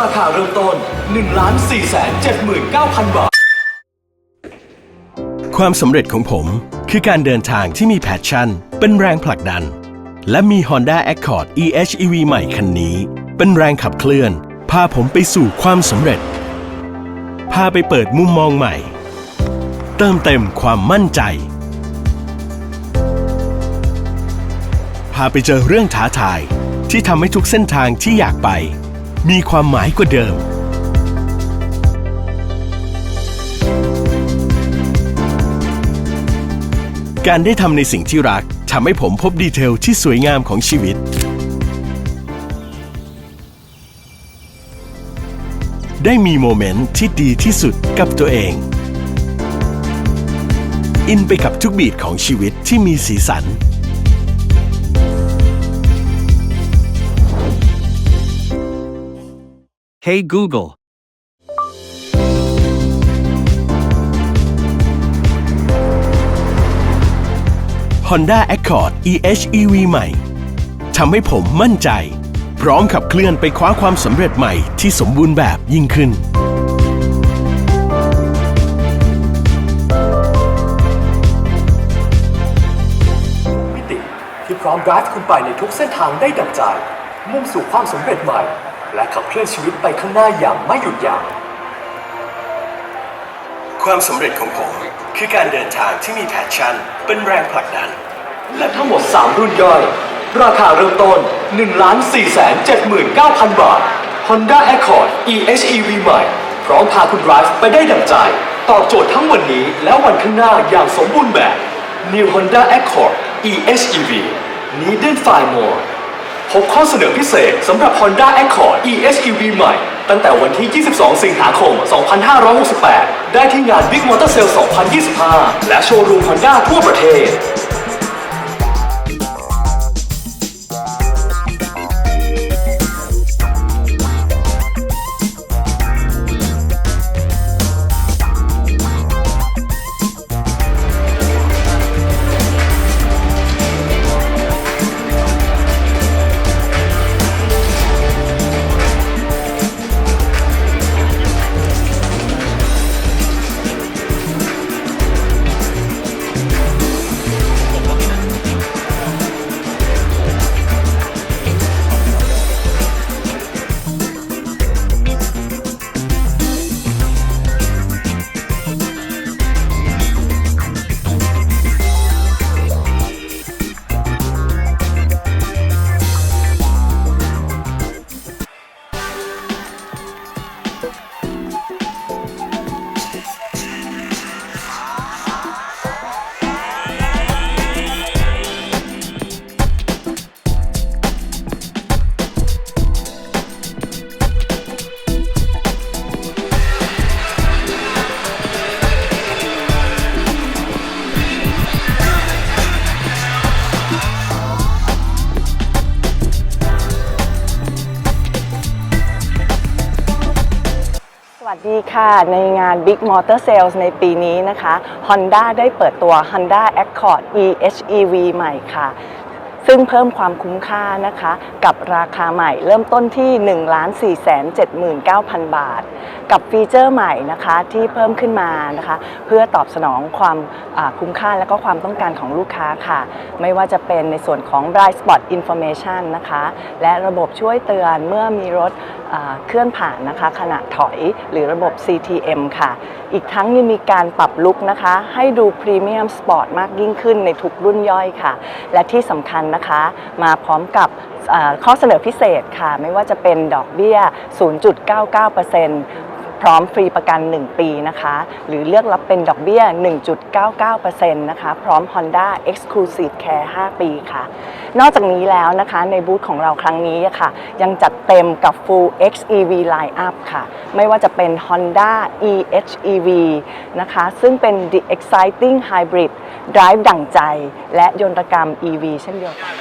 ราคาเริ่มต้น 1 4 7 9 0 0 0 บาท ความสำเร็จของผมคือการเดินทางที่มีแพชชั่น เป็นแรงผลักดัน และมี Honda Accord EHEV ใหม่คันนี้ เป็นแรงขับเคลื่อน พาผมไปสู่ความสำเร็จ พาไปเปิดมุมมองใหม่ เติมเต็มความมั่นใจ พาไปเจอเรื่องท้าทายที่ทำให้ทุกเส้นทางที่อยากไป มีความหมายกว่าเดิม การได้ทำในสิ่งที่รักทำให้ผมพบดีเทลที่สวยงามของชีวิต ได้มีโมเมนต์ที่ดีที่สุดกับตัวเอง อินไปกับทุกบีทของชีวิตที่มีสีสัน Hey Google. Honda Accord EHEV ใหม่ทำให้ผมมั่นใจ พร้อมขับเคลื่อนไปคว้าความสำเร็จใหม่ที่สมบูรณ์แบบยิ่งขึ้น มิติที่พร้อม drive คุณไปในทุกเส้นทางได้ดังใจ มุ่งสู่ความสำเร็จใหม่ และขับเคลื่อนชีวิตไปข้างหน้าอย่างไม่หยุดยัง้งความสำเร็จของผม คือการเดินทางที่มีแพชชั่น เป็นแรงผลักดัน และทั้งหมด 3 รุ่นย่อย ราคาเริ่มต้น 1 4 7 9 0 0 0 บาท Honda Accord EHEV ใหม่ พร้อมพาคุณ drive ไปได้ดังใจ ตอบโจทย์ทั้งวันนี้และวันข้างหน้าอย่างสมบูรณ์แบบ New Honda Accord EHEV Needed Find More พบข้อเสนอพิเศษสำหรับ Honda Accord EHEV ใหม่ ตั้งแต่วันที่ 22 สิงหาคม 2568 ได้ที่งาน Big Motor Sale 2025 และโชว์รูม Honda ทั่วประเทศ ดีค่ะในงาน Big Motor Sales ในปีนี้นะคะ Honda ได้เปิดตัว Honda Accord EHEV ใหม่ค่ะ ซึ่งเพิ่มความคุ้มค่านะคะ กับราคาใหม่เริ่มต้นที่ 1 4 7 9 0 0 0 บาท กับฟีเจอร์ใหม่นะคะที่เพิ่มขึ้นมานะคะ เพื่อตอบสนองความคุ้มค่าและก็ความต้องการของลูกค้าค่ะ ไม่ว่าจะเป็นในส่วนของ Blind Spot Information นะคะ และระบบช่วยเตือนเมื่อมีรถเคลื่อนผ่านนะคะ ขณะถอยหรือระบบ CTM ค่ะ อีกทั้งยังมีการปรับลุคนะคะ ให้ดูพรีเมียมสปอร์ตมากยิ่งขึ้นในทุกรุ่นย่อยค่ะ และที่สำคัญนะคะมาพร้อมกับข้อเสนอพิเศษค่ะ ไม่ว่าจะเป็นดอกเบี้ย 0.99% พร้อมฟรีประกัน 1 ปีนะคะ หรือเลือกรับเป็นดอกเบี้ย 1.99%นะคะ พร้อม Honda Exclusive Care 5 ปีค่ะ นอกจากนี้แล้วนะคะในบูธของเราครั้งนี้ค่ะ ยังจัดเต็มกับ Full XEV Lineup ค่ะ ไม่ว่าจะเป็น Honda EHEV นะคะ ซึ่งเป็น The Exciting Hybrid Drive ดั่งใจ และยนตกรรม EV เช่นเดียวกัน